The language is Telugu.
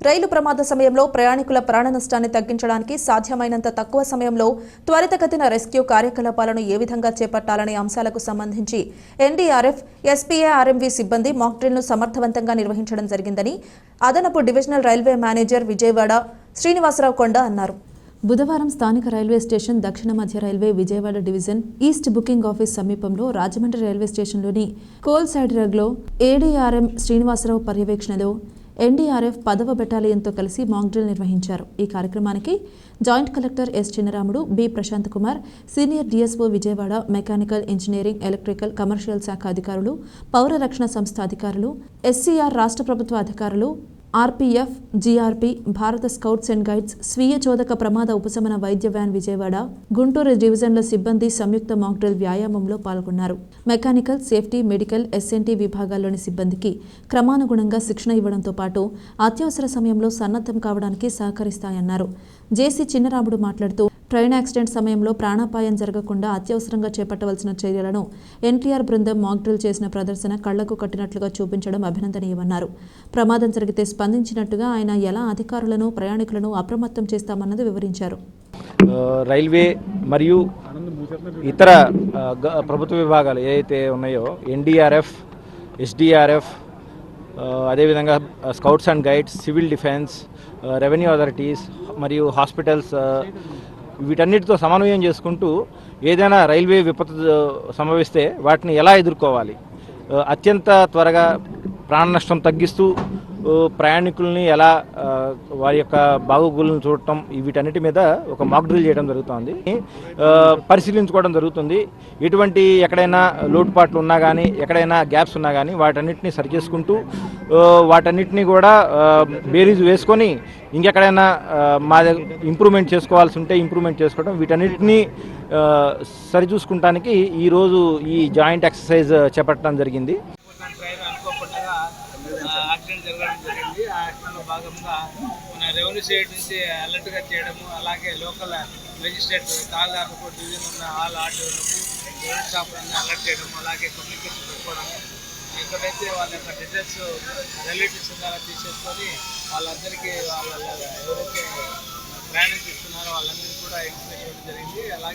రైలు ప్రమాద సమయంలో ప్రయాణికుల ప్రాణ నష్టాన్ని తగ్గించడానికి సాధ్యమైనంత తక్కువ సమయంలో త్వరితగతిన రెస్క్యూ కార్యకలాపాలను ఏ విధంగా చేపట్టాలనే అంశాలకు సంబంధించి ఎన్డీఆర్ఎఫ్ ఎస్పీఏఆర్ఎంవి సిబ్బంది మాక్ డ్రిల్ను సమర్థవంతంగా నిర్వహించడం జరిగిందని అదనపు divisional railway manager Vijayawada Srinivasarao కొండ అన్నారు. బుధవారం స్థానిక రైల్వే స్టేషన్ దక్షిణ మధ్య railway Vijayawada division east booking office సమీపంలో రాజమండ్రి రైల్వే స్టేషన్లోని కోల్సైడ్ రగ్లో ఏడీఆర్ఎం శ్రీనివాసరావు పర్యవేక్షణలో ఎన్డీఆర్ఎఫ్ పదవ బెటాలియన్తో కలిసి మాక్డ్రిల్ నిర్వహించారు. ఈ కార్యక్రమానికి joint collector S Chinnaramudu B Prashant Kumar senior DSO Vijayawada mechanical engineering electrical commercial శాఖ అధికారులు పౌర రక్షణ సంస్థ అధికారులు ఎస్సీఆర్ రాష్ట్ర ప్రభుత్వ అధికారులు RPF GRP Bharat scouts and guides స్వీయ చోదక ప్రమాద ఉపశమన వైద్య వ్యాన్ విజయవాడ గుంటూరు డివిజన్ల సిబ్బంది సంయుక్త మాక్డ్రిల్ వ్యాయామంలో పాల్గొన్నారు. మెకానికల్ సేఫ్టీ మెడికల్ ఎస్ఎన్టీ విభాగాల్లోని సిబ్బందికి క్రమానుగుణంగా శిక్షణ ఇవ్వడంతో పాటు అత్యవసర సమయంలో సన్నద్ధం కావడానికి సహకరిస్తాయన్నారు. జేసీ చిన్నరాముడు మాట్లాడుతూ ట్రైన్ యాక్సిడెంట్ సమయంలో ప్రాణాపాయం జరగకుండా అత్యవసరంగా చేపట్టవలసిన చర్యలను ఎన్టీఆర్ బృందం మాక్ డ్రిల్ చేసిన ప్రదర్శన కళ్ళకు కట్టినట్లుగా చూపించడం అభినందనీయమన్నారు. ప్రమాదం జరిగితే స్పందించినట్టుగా ఆయన ఎలా అధికారులను ప్రయాణికులను అప్రమత్తం చేస్తామన్నది వివరించారు. రైల్వే మరియు ఇతర ప్రభుత్వ విభాగాలు ఏవైతే ఉన్నాయో ఎన్డీఆర్ఎఫ్ ఎస్డిఆర్ఎఫ్ అదేవిధంగా scouts and guides civil defence revenue authorities మరియు హాస్పిటల్స్ వీటన్నిటితో సమన్వయం చేసుకుంటూ ఏదైనా రైల్వే విపత్తు సంభవిస్తే వాటిని ఎలా ఎదుర్కోవాలి? అత్యంత త్వరగా ప్రాణ నష్టం తగ్గిస్తూ ప్రయాణికుల్ని ఎలా వారి యొక్క బాగోగులను చూడటం వీటన్నిటి మీద ఒక మాక్ డ్రిల్ చేయడం జరుగుతుంది. పరిశీలించుకోవడం జరుగుతుంది. ఎటువంటి ఎక్కడైనా లోటుపాట్లు ఉన్నా కానీ ఎక్కడైనా గ్యాప్స్ ఉన్నా కానీ వాటన్నిటిని సరిచేసుకుంటూ చేసుకుంటూ వాటన్నిటిని కూడా బేరీజ్ వేసుకొని ఇంకెక్కడైనా మా ఇంప్రూవ్మెంట్ చేసుకోవాల్సి ఉంటే ఇంప్రూవ్మెంట్ చేసుకోవడం వీటన్నిటిని సరిచూసుకుంటానికి ఈరోజు ఈ జాయింట్ ఎక్సర్సైజ్ చేపట్టడం జరిగింది. యాక్సిడెంట్ జరగడం జరిగింది. ఆ యాక్షన్లో భాగంగా మన రెవెన్యూ సైడ్ నుంచి అలర్ట్గా చేయడము అలాగే లోకల్ మెజిస్ట్రేట్ తహసీల్దార్లకు డివిజన్ ఉన్న ఆల్ ఆర్డీఓలకు రెవెన్యూ స్టాఫ్లను అలర్ట్ చేయడం అలాగే కమ్యూనికేషన్ పెట్టుకోవడము. ఎక్కడైతే వాళ్ళ యొక్క డీటెయిల్స్ రిలేటివ్స్ ద్వారా తీసేసుకొని వాళ్ళందరికీ వాళ్ళ ఎవరైతే ప్రయాణం చేస్తున్నారో వాళ్ళందరికీ కూడా ఇన్ఫర్మేషన్ చేయడం జరిగింది. అలాగే